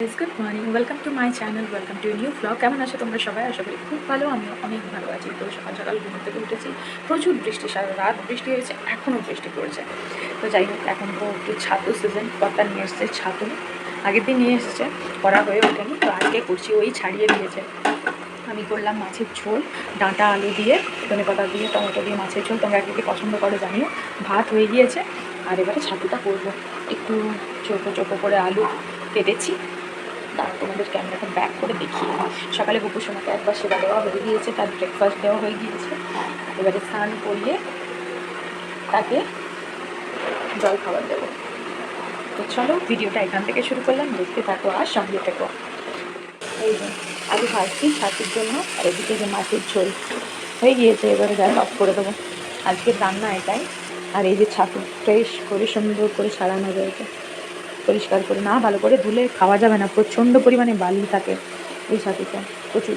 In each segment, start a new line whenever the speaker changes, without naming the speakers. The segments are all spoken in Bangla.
Good morning welcome to my channel welcome to new blog কেমন আছো তোমরা সবাই? আশা করি খুব ভালো, আমিও অনেক ভালো আছি। তো সকাল সকাল ঘুম থেকে উঠেছি। প্রচুর বৃষ্টি, সারা রাত বৃষ্টি হয়েছে এখনও বৃষ্টি পড়ছে। তো যাই হোক, এখন তো একটু ছাতু সিজন কথা নিয়ে এসছে ছাতু। আগের দিন নিয়ে এসেছে, করা হয়ে ওঠেনি, তো আজকে করছি ওই ছাড়িয়ে দিয়েছে। আমি করলাম মাছের ঝোল, ডাঁটা, আলু দিয়ে, ধনে পাতা দিয়ে, টমেটো দিয়ে মাছের ঝোল। তোমরা কে কে পছন্দ করো জানিও। ভাত হয়ে গিয়েছে, আর এবারে ছাতুটা করব। একটু চোখো চোখো করে আলু কেটেছি। তার তোমাদের ক্যামেরাটা ব্যাক করে দেখিয়ে সকালে গোপুর সোনাকে একবার সেবা দেওয়া হয়ে গিয়েছে, তার ব্রেকফাস্ট দেওয়া হয়ে গিয়েছে। এবারে স্নান করিয়ে তাকে জল খাবার দেবো। তো চলো, ভিডিওটা এখান থেকে শুরু করলাম, দেখতে থাকো আর সঙ্গে থেকো। এই যে, আলু ভাজছি ছাতুর জন্য, আর এদিকে যে মাছের ঝোল হয়ে গিয়েছে, এবারে গ্যাস অফ করে দেবো। আজকের রান্না এটাই। আর এই যে ছাতু ফ্রেশ করে সুন্দর করে ছাড়ানো রয়েছে। পরিষ্কার করে, না ভালো করে ধুলে খাওয়া যাবে না। প্রচণ্ড পরিমাণে বালি থাকে এই ছাতুতে প্রচুর।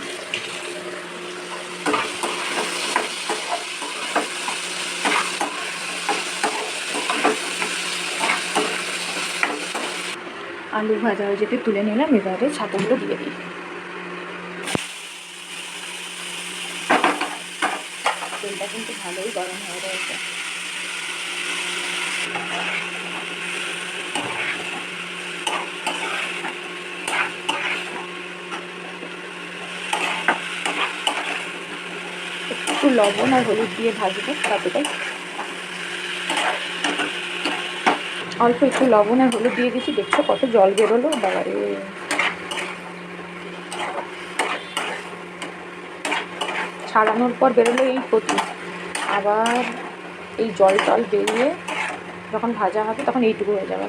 আলু ভাজা হয়ে যেতে তুলে নিলাম, এবারে ছাতুগুলো দিয়ে দিই। তেলটা কিন্তু ভালোই গরম হয়ে রয়েছে একটু লবণ আর হলুদ দিয়ে ভাজবো ছাতুটাই অল্প একটু লবণ আর হলুদ দিয়ে দিচ্ছি দেখছ কত জল বেরোলো? বাবারে। ছাড়ানোর পর বেরোলো এই ক্ষতি আবার এই জল টল বেরিয়ে যখন ভাজা হবে তখন এইটুকু হয়ে যাবে।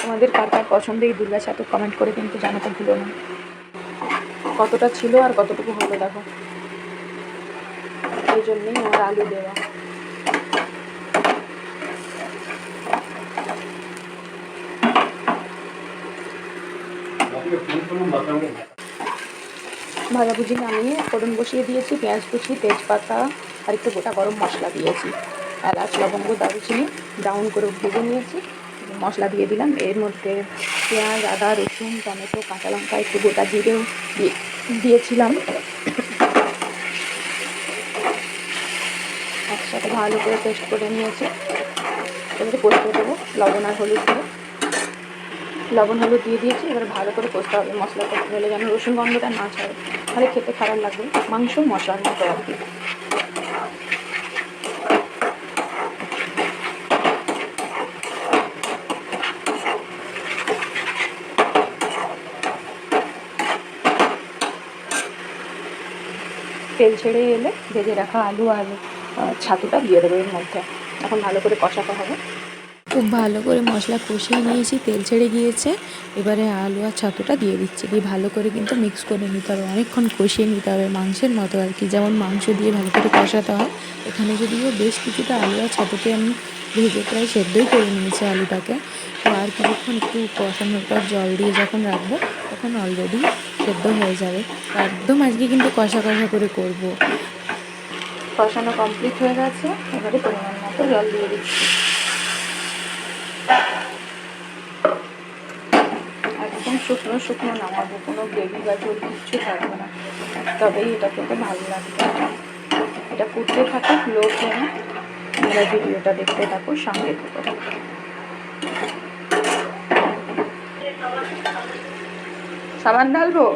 তোমাদের কার কার পছন্দ এই দুর্গা ছাতু কমেন্ট করে কিন্তু জানাতে ভুলো না। কতটা ছিল আর কতটুকু হলো, দেখো। এই জন্যই আমার আলু দেওয়া। ভাজাভুজি নামিয়ে ফোড়ন বসিয়ে দিয়েছি, পেঁয়াজ কুচি, তেজপাতা, আর একটু গোটা গরম মশলা দিয়েছি। এলাচ, লবঙ্গ, দারুচিনি, ব্রাউন করে ভেজে নিয়েছি। মশলা দিয়ে দিলাম। এর মধ্যে পেঁয়াজ, আদা, রসুন, টমেটো, কাঁচা লঙ্কা, একটু গোটা জিরেও দিয়ে দিয়েছিলাম। একসাথে ভালো করে পেস্ট করে নিয়েছি। এবারে কষতে দেবো, লবণ আর হলুদ দিয়ে। লবণ, হলুদ দিয়ে দিয়েছি। এবার ভালো করে কষতে হবে, মশলা মশলাটা ঢেলে যেন রসুন গন্ধটা না ছাড়ে। তাহলে খেতে খারাপ লাগবে মাংস, মশলার মতো আর কি। তেল ছেড়ে এলে ভেজে রাখা আলু আর ছাতুটা দিয়ে দেবো এর মধ্যে। এখন ভালো করে কষাতে হবে।
খুব ভালো করে মশলা কষিয়ে নিয়েছি, তেল ছেড়ে গিয়েছে। এবারে আলু আর ছাতুটা দিয়ে দিচ্ছি। দিয়ে ভালো করে কিন্তু মিক্স করে নিতে হবে। অনেকক্ষণ কষিয়ে নিতে হবে মাংসের মতো আর কি। যেমন মাংস দিয়ে ভালো করে কষাতে হয়। এখানে যদিও বেশ কিছুটা আলু আর ছাতুকে আমি ভেজে প্রায় সেদ্ধই করে নিয়েছি আলুটাকে। তো আর কিছুক্ষণ একটু কষানোর পর জল দিয়ে যখন রাখব তখন অলরেডি সেদ্ধ হয়ে যাবে। একদম আজকে কিন্তু কষা কষা করে করব।
কষানো কমপ্লিট হয়ে গেছে, এবারে পরিমাণ মতো জল দিয়ে দিচ্ছি। একদম শুকনো শুকনো নামাবো কোনো গ্রেভি বা ঝোল কিচ্ছু থাকবে না। তবেই এটা খেতে ভালো লাগবে। এটা ফুটতে থাকুক লো ফ্লেমে তোমরা ভিডিওটা দেখতে থাকো, সঙ্গে থাকো। সাবান ঢালবো?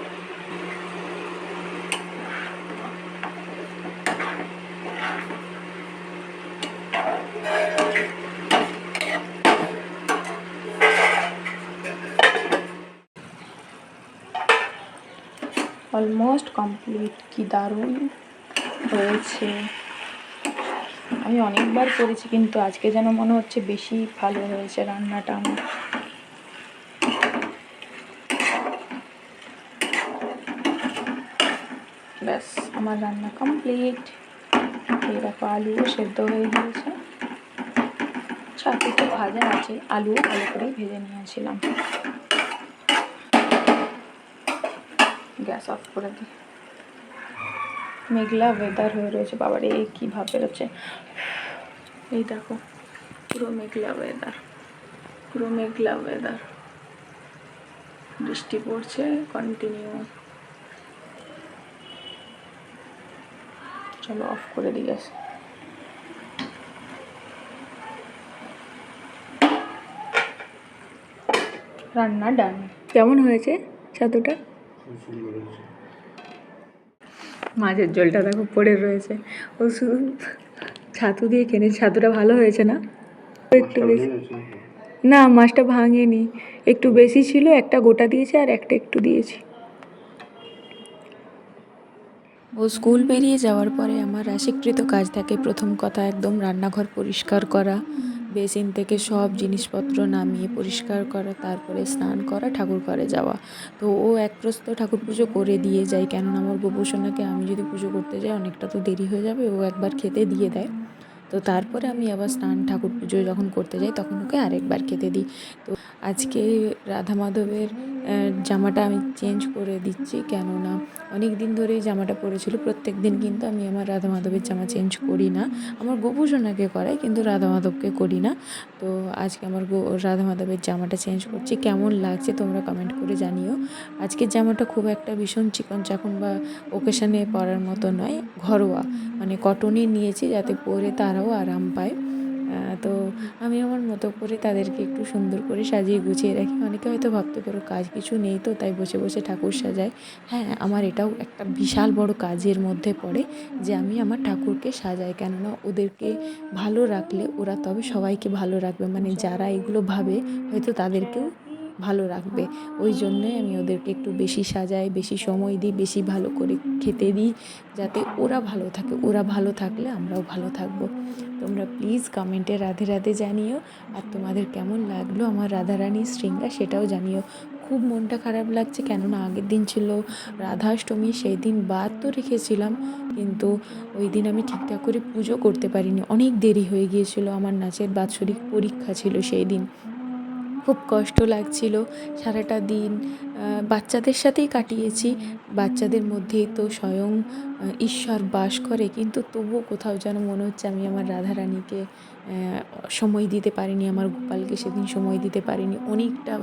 অলমোস্ট কমপ্লিট কি দারুণ হয়েছে। আমি অনেকবার করেছি, কিন্তু আজকে যেন মনে হচ্ছে বেশি ভালো হয়েছে রান্নাটা আমার। ব্যাস, আমার রান্না কমপ্লিট এই দেখো আলুও সেদ্ধ হয়ে গিয়েছে। তো ভাজা আছে, আলুও ভালো করে ভেজে নিয়েছিলাম। গ্যাস অফ করে দিই। মেঘলা ওয়েদার হয়ে রয়েছে, বাবারে এই কী ভাব বেরোচ্ছে। এই দেখো, পুরো মেঘলা ওয়েদার
পুরো মেঘলা ওয়েদার বৃষ্টি পড়ছে কন্টিনিউ চলো অফ করে দিয়ে আসি। রান্না ডান কেমন হয়েছে ছাতুটা? মাছের জলটা দেখো পড়ে রয়েছে। ও শুধু ছাতু দিয়ে কেনে ছাতুটা ভালো হয়েছে না? একটু বেশি না মাছটা ভাঙেনি। একটু বেশি ছিল একটা গোটা দিয়েছে আর একটা একটু দিয়েছি।
ও স্কুল বেরিয়ে যাওয়ার পরে আমার রাশিকৃত কাজ থাকে প্রথম কথা একদম রান্নাঘর পরিষ্কার করা, বেসিন থেকে সব জিনিসপত্র নামিয়ে পরিষ্কার করা, তারপরে স্নান করা, ঠাকুর ঘরে যাওয়া। তো ও এক প্রস্ত ঠাকুর পুজো করে দিয়ে যায়, কেননা আমার বপুসোনাকে আমি যদি পুজো করতে যাই অনেকটা তো দেরি হয়ে যাবে, ও একবার খেতে দিয়ে দেয়। তো তারপরে আমি আবার স্নান ঠাকুর পুজো যখন করতে যাই তখন ওকে আরেকবার খেতে দিই। তো আজকে রাধা মাধবের জামাটা আমি চেঞ্জ করে দিচ্ছি কেননা অনেক দিন ধরেই জামাটা পরেছিল প্রত্যেক দিন কিন্তু আমি আমার রাধা মাধবের জামা চেঞ্জ করি না। আমার গোপুসোনাকে করাই কিন্তু রাধা মাধবকে করি না। তো আজকে আমার গো, রাধা মাধবের জামাটা চেঞ্জ করছি, কেমন লাগছে তোমরা কমেন্ট করে জানিও। আজকের জামাটা খুব একটা ভীষণ চিকন চাকন বা ওকেশনে পরার মতো নয়, ঘরোয়া। মানে কটনই নিয়েছি যাতে পরে তারাও আরাম পায়। তো আমি আমার মতো করে তাদেরকে একটু সুন্দর করে সাজিয়ে গুছিয়ে রাখি। অনেকে হয়তো ভাবতে পারো কাজ কিছু নেই তো, তাই বসে বসে ঠাকুর সাজায়। হ্যাঁ আমার এটাও একটা বিশাল বড় কাজের মধ্যে পড়ে যে আমি আমার ঠাকুরকে সাজাই। কেননা ওদেরকে ভালো রাখলে ওরা তবে সবাইকে ভালো রাখবে। মানে যারা এগুলো ভাবে, হয়তো তাদেরকেও ভালো রাখবে। ওই জন্যই আমি ওদেরকে একটু বেশি সাজাই, বেশি সময় দিই, বেশি ভালো করে খেতে দিই, যাতে ওরা ভালো থাকে। ওরা ভালো থাকলে আমরাও ভালো থাকব। তোমরা প্লিজ কমেন্টে রাধে রাধে জানিও। আর তোমাদের কেমন লাগল আমার রাধারানীর শৃঙ্গার সেটাও জানিও। খুব মনটা খারাপ লাগছে, কেননা আগের দিন ছিল রাধাষ্টমী, সেই দিন বাদ তো রেখেছিলাম। কিন্তু ওই দিন আমি ঠিকঠাক করে পুজো করতে পারিনি। অনেক দেরি হয়ে গিয়েছিল, আমার নাচের বাৎসরিক পরীক্ষা ছিল সেই দিন। খুব কষ্ট লাগছিল সারাটা দিন। বাচ্চাদের সাথেই কাটিয়েছি। বাচ্চাদের মধ্যেই তো স্বয়ং ঈশ্বর বাস করে, কিন্তু তবুও কোথাও যেন মনে হচ্ছে আমি আমার রাধারানীকে সময় দিতে পারিনি, আমার গোপালকে সেদিন সময় দিতে পারিনি। অনেকটা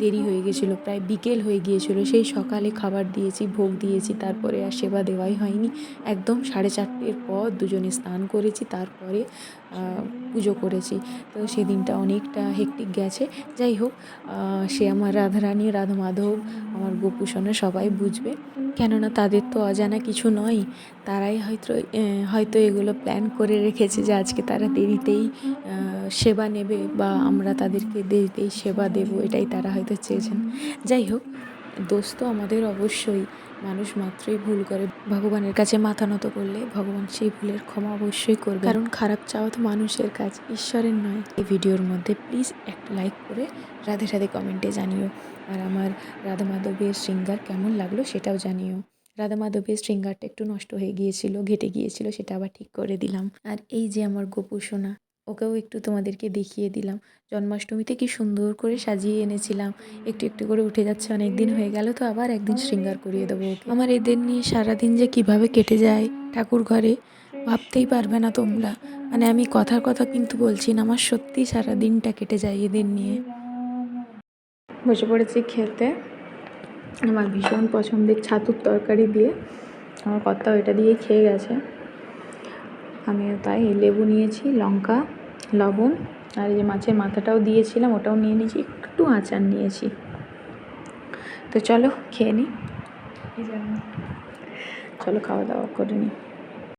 দেরি হয়ে গেছিল, প্রায় বিকেল হয়ে গিয়েছিল। সেই সকালে খাবার দিয়েছি, ভোগ দিয়েছি, তারপরে আর সেবা দেওয়াই হয়নি। একদম সাড়ে চারটের পর দুজনে স্নান করেছি, তারপরে পুজো করেছি। তো সেদিনটা অনেকটা হেকটিক গেছে। যাই হোক সে আমার রাধারানী রাধা মাধব আমার গোপুষণে সবাই বুঝবে। কেননা তাদের তো অজানা কিছু নয়, তারাই হয়তো হয়তো এগুলো প্ল্যান করে রেখেছে যে আজকে তারা দেরিতেই সেবা নেবে বা আমরা তাদেরকে দেরিতেই সেবা দেব, এটাই তারা হয়তো চেয়েছেন। যাই হোক দোষ তো আমাদের অবশ্যই। মানুষ মাত্রই ভুল করে। ভগবানের কাছে মাথা নত করলে ভগবান সেই ভুলের ক্ষমা অবশ্যই করবে কারণ খারাপ চাওয়া তো মানুষের কাজ, ঈশ্বরের নয়। এই ভিডিওর মধ্যে প্লিজ একটা লাইক করে রাধে রাধে কমেন্টে জানিও। আর আমার রাধা মাধবের শৃঙ্গার কেমন লাগল সেটাও জানিও। রাধা মাধবের শৃঙ্গারটা একটু নষ্ট হয়ে গিয়েছিল, ঘেটে গিয়েছিল, সেটা আবার ঠিক করে দিলাম। আর এই যে আমার গোপু সোনা ওকেও একটু তোমাদেরকে দেখিয়ে দিলাম। জন্মাষ্টমীতে কি সুন্দর করে সাজিয়ে এনেছিলাম। একটু একটু করে উঠে যাচ্ছে অনেক দিন হয়ে গেল তো আবার একদিন শৃঙ্গার করিয়ে দেবো আমার এদের নিয়ে সারাদিন যে কীভাবে কেটে যায় ঠাকুর ঘরে, ভাবতেই পারবে না তোমরা। মানে আমি কথার কথা কিন্তু বলছি না, আমার সত্যি সারা দিনটা কেটে যায় এদের নিয়ে।
বসে পড়েছি খেতে। আমার ভীষণ পছন্দের ছাতুর তরকারি দিয়ে। আমার কর্তাও এটা দিয়েই খেয়ে গেছে। আমিও তাই, লেবু নিয়েছি, লঙ্কা লবণ আর এই যে মাছের মাথাটাও দিয়েছিলাম ওটাও নিয়ে নিয়েছি একটু আচার নিয়েছি। তো চলো খেয়ে নিই চলো খাওয়া দাওয়া করে নিই